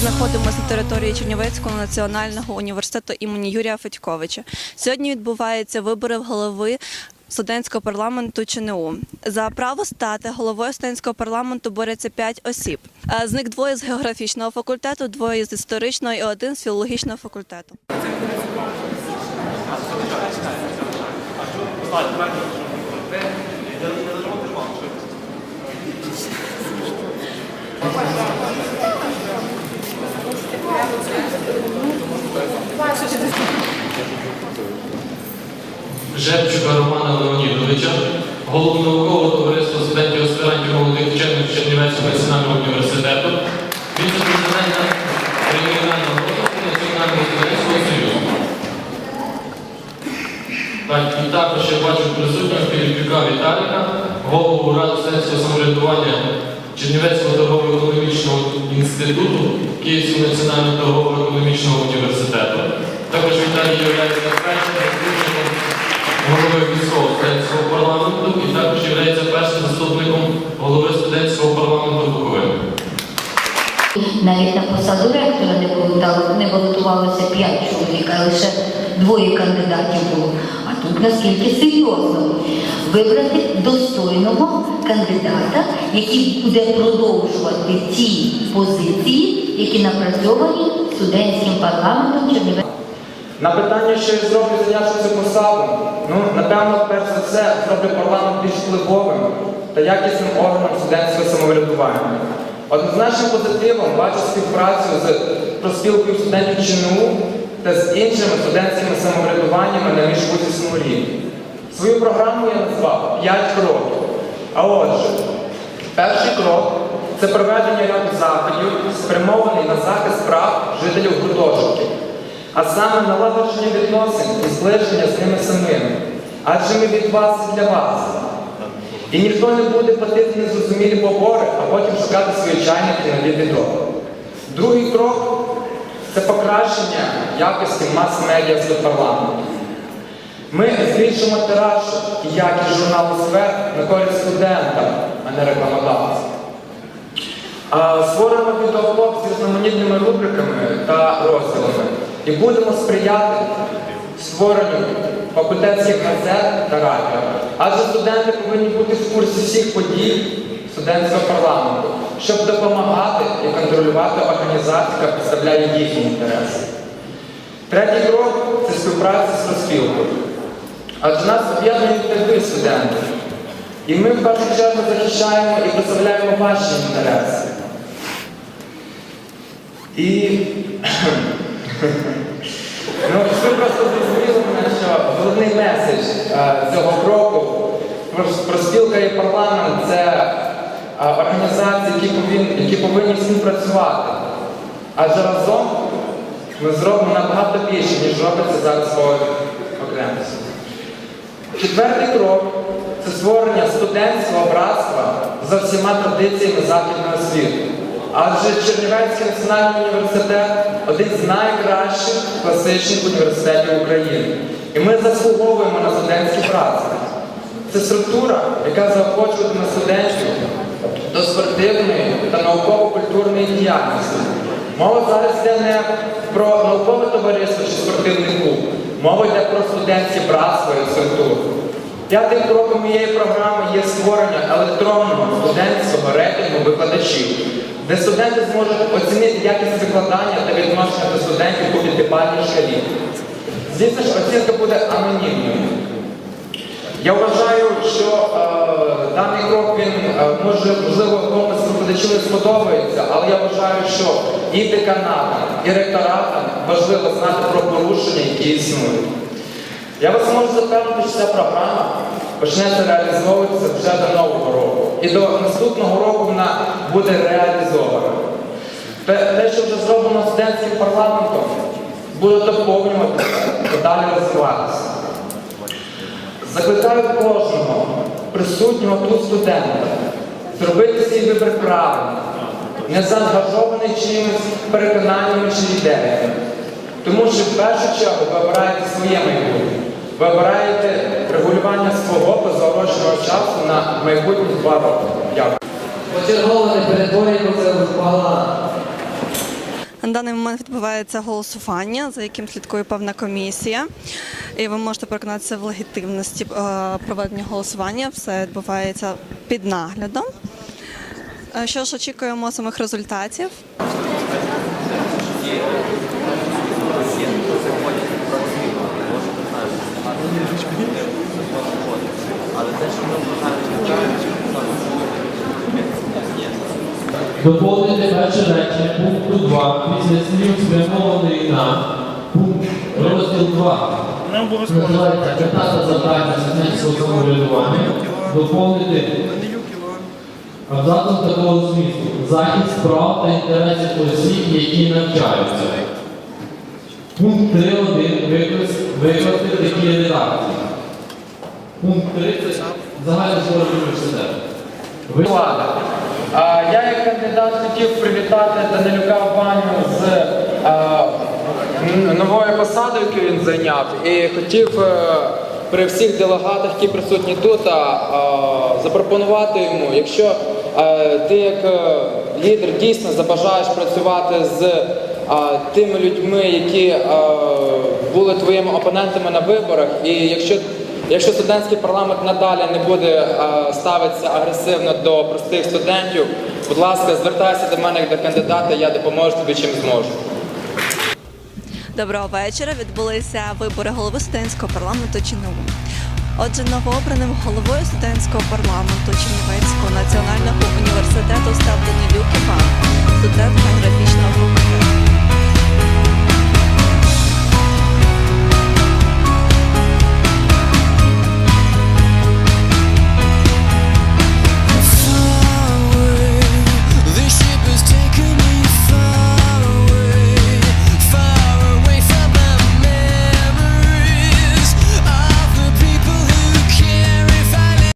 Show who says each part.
Speaker 1: Знаходимося на території Чернівецького національного університету імені Юрія Федьковича. Сьогодні відбуваються вибори в голови студентського парламенту ЧНУ. За право стати головою студентського парламенту борються п'ять осіб. Е, З них двоє з географічного факультету, двоє з історичного і один з філологічного факультету.
Speaker 2: Жепчука Романа Леонідовича, голову наукового товариства студентів аспірантів молодих вчених Чернівецького національного університету, віце-президента регіонального розвитку Національного студентського союзу. Так, і також я бачу присутнього Філіппіка Віталіка, голову Ради студентського самоврядування Чернівецького торгово-економічного інституту Київського національного торгово-економічного університету. Також Віталій є першим голови військового студентського парламенту і також є першим заступником голови студентського парламенту Буковини.
Speaker 3: Навіть на посаду ректора не балотувалося п'ять чоловік, а лише двоє кандидатів було. Тут наскільки серйозно вибрати достойного кандидата, який буде продовжувати ті позиції, які напрацьовані студентським парламентом Чернівецького.
Speaker 4: На питання, що я зроблю зайнявши цю посаду, ну, напевно, перш за все, зроблю парламент більш впливовим та якісним органом студентського самоврядування. Однозначним позитивом бачу співпрацю з проспілкою студентів ЧНУ та з іншими студентськими самоврядуваннями на міжвузівському рівні. Свою програму я назвав «5 кроків. А отже, перший крок це проведення ряду заходів, спрямований на захист прав жителів гуртожитків а саме налагодження відносин і зближення з ними самими. Адже ми від вас і для вас. І ніхто не буде платити незрозумілі побори, а потім шукати свої чайники на відео. Другий крок це покращення якості мас-медіа з парламенту. Ми збільшимо тираж і якість журналу «Сфер» на користь студента, а не рекламодавця. А, Створимо відеоблог з різноманітними рубриками та розділами і будемо сприяти створенню факультетських газет та радіо. Адже студенти повинні бути в курсі всіх подій студентського парламенту, щоб допомагати і контролювати організацію, яка представляє їхні інтереси. Третій крок це співпраця з розпілкою. Адже нас об'єднують такі студенти. І ми в першу чергу захищаємо і представляємо ваші інтереси. І ну, ви просто зрозуміли мене, що головний меседж е, цього кроку про- проспілка і парламент це організації, які повинні, які повинні співпрацювати. Адже разом ми зробимо набагато більше, ніж робиться зараз по окремості. Четвертий крок це створення студентського братства за всіма традиціями західного світу. Адже Чернівецький національний університет один з найкращих класичних університетів України. І ми заслуговуємо на студентське братство. Це структура, яка заохочуватиме студентів науково-культурної діяльності. Мова зараз йде не про наукове товариство чи спортивний клуб. Мова йде про студентське братство і структуру. П'ятим кроком моєї програми є створення електронного студентського рейтингу викладачів, де студенти зможуть оцінити якість викладання та відношення до студентів у п'ятибальній шкалі. Звісно ж, оцінка буде анонімною. Я вважаю, даний крок він е, може можливо комусь викладачів сподобається, але я вважаю, що і деканатам, і ректоратам важливо знати про порушення, які існують. Я вас можу запевнити, що ця програма почнеться реалізовуватися вже до нового року. І до наступного року вона буде реалізована. Те, те, що вже зроблено студентським парламентом, буде доповнюватися далі розвиватися. Закликаю кожного присутнього тут студента зробити свій вибір правильно, не заангажований чимось переконаннями чи ідеями. Тому що в першу чергу ви обираєте своє майбутнє. Ви обираєте регулювання свого позаурочного часу на майбутні два роки. Дякую.
Speaker 5: Почергово не перетворюємо це в.
Speaker 1: На даний момент відбувається голосування, за яким слідкує певна комісія. І ви можете переконатися в легітимності е, проведення голосування. Все відбувається під наглядом. Е, Що ж очікуємо самих результатів?
Speaker 2: Доповнити перше речення пункту 2 після слів спрямований на пункт розділ 2.
Speaker 5: Не обов'язково.
Speaker 2: Питання завдання студентського самоврядування. Доповнити абзацом такого змісту. Захист прав та інтересів осіб, які навчаються. Пункт 3.1 виклас- викласти такі редакції. Пункт 3 це загальний збор університету.
Speaker 4: Влада. Я як кандидат хотів привітати Данилюка Ваню з новою посадою, яку він зайняв, і хотів е, при всіх делегатах, які присутні тут, запропонувати йому, якщо е, ти як е, лідер дійсно забажаєш працювати з тими людьми, які були твоїми опонентами на виборах, і якщо Якщо студентський парламент надалі не буде е, ставитися агресивно до простих студентів, будь ласка, звертайся до мене як до кандидата, я допоможу тобі чим зможу.
Speaker 1: Доброго вечора. Відбулися вибори голови студентського парламенту Чинову. Отже, новообраним головою студентського парламенту Чернівецького національного